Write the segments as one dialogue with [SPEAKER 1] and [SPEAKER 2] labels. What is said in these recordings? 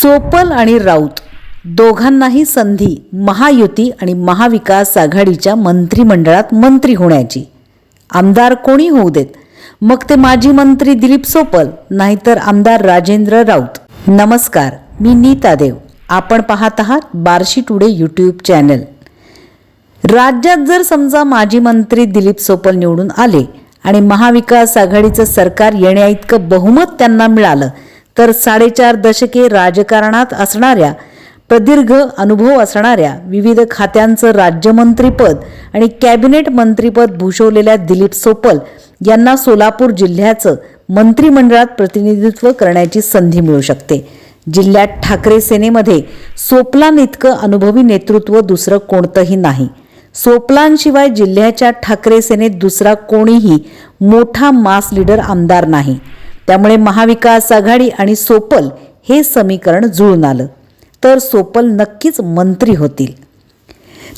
[SPEAKER 1] सोपल आणि राऊत दोघांनाही संधी महायुती आणि महाविकास आघाडीच्या मंत्रिमंडळात मंत्री होण्याची. आमदार कोणी होऊ देत? मग ते माजी मंत्री दिलीप सोपल नाहीतर आमदार राजेंद्र राऊत. नमस्कार मी नीता देव. आपण पाहत आहात बार्शी टुडे यूट्यूब चॅनल. राज्यात जर समजा माजी मंत्री दिलीप सोपल निवडून आले आणि महाविकास आघाडीचं सरकार येण्याइतकं बहुमत त्यांना मिळालं तर साडेचार दशके राजकारणात असणाऱ्या प्रदीर्घ अनुभव असणाऱ्या विविध खात्यांचं राज्यमंत्रीपद आणि कॅबिनेट मंत्रीपद भूषवलेल्या दिलीप सोपल यांना सोलापूर जिल्ह्याचं मंत्रिमंडळात प्रतिनिधित्व करण्याची संधी मिळू शकते. जिल्ह्यात ठाकरे सेनेमध्ये सोपलांइतकं अनुभवी नेतृत्व दुसरं कोणतंही नाही. सोपलांशिवाय जिल्ह्याच्या ठाकरे सेनेत दुसरा कोणीही मोठा मास लीडर आमदार नाही. त्यामुळे महाविकास आघाडी आणि सोपल हे समीकरण जुळून आलं. तर सोपल नक्कीच मंत्री होतील.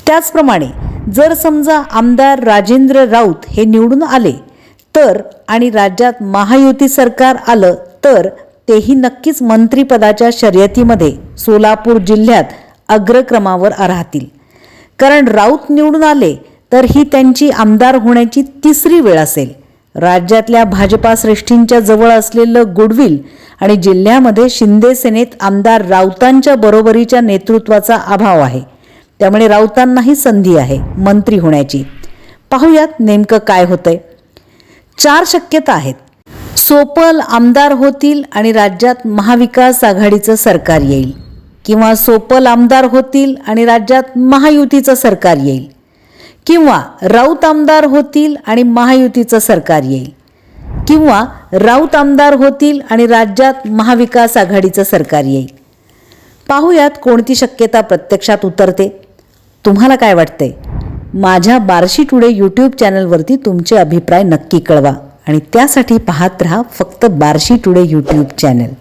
[SPEAKER 1] त्याचप्रमाणे जर समजा आमदार राजेंद्र राऊत हे निवडून आले तर आणि राज्यात महायुती सरकार आलं तर तेही नक्कीच मंत्रिपदाच्या शर्यतीमध्ये सोलापूर जिल्ह्यात अग्रक्रमावर राहतील. कारण राऊत निवडून आले तर ही त्यांची आमदार होण्याची तिसरी वेळ असेल. राज्यातल्या भाजपा श्रेष्ठींच्या जवळ असलेलं गुडविल आणि जिल्ह्यामध्ये शिंदे सेनेत आमदार राऊतांच्या बरोबरीच्या नेतृत्वाचा अभाव आहे. त्यामुळे राऊतांनाही संधी आहे मंत्री होण्याची. पाहूयात नेमकं काय होतंय. चार शक्यता आहेत. सोपल आमदार होतील आणि राज्यात महाविकास आघाडीचं सरकार येईल किंवा सोपल आमदार होतील आणि राज्यात महायुतीचं सरकार येईल. किंवा राऊत आमदार होतील आणि महायुतीचं सरकार येईल किंवा राऊत आमदार होतील आणि राज्यात महाविकास आघाडीचं सरकार येईल. पाहूयात कोणती शक्यता प्रत्यक्षात उतरते? तुम्हाला काय वाटतंय? माझ्या बार्शी टुडे यूट्यूब चॅनलवरती तुमचे अभिप्राय नक्की कळवा आणि त्यासाठी पाहत राहा फक्त बार्शी टुडे यूट्यूब चॅनल.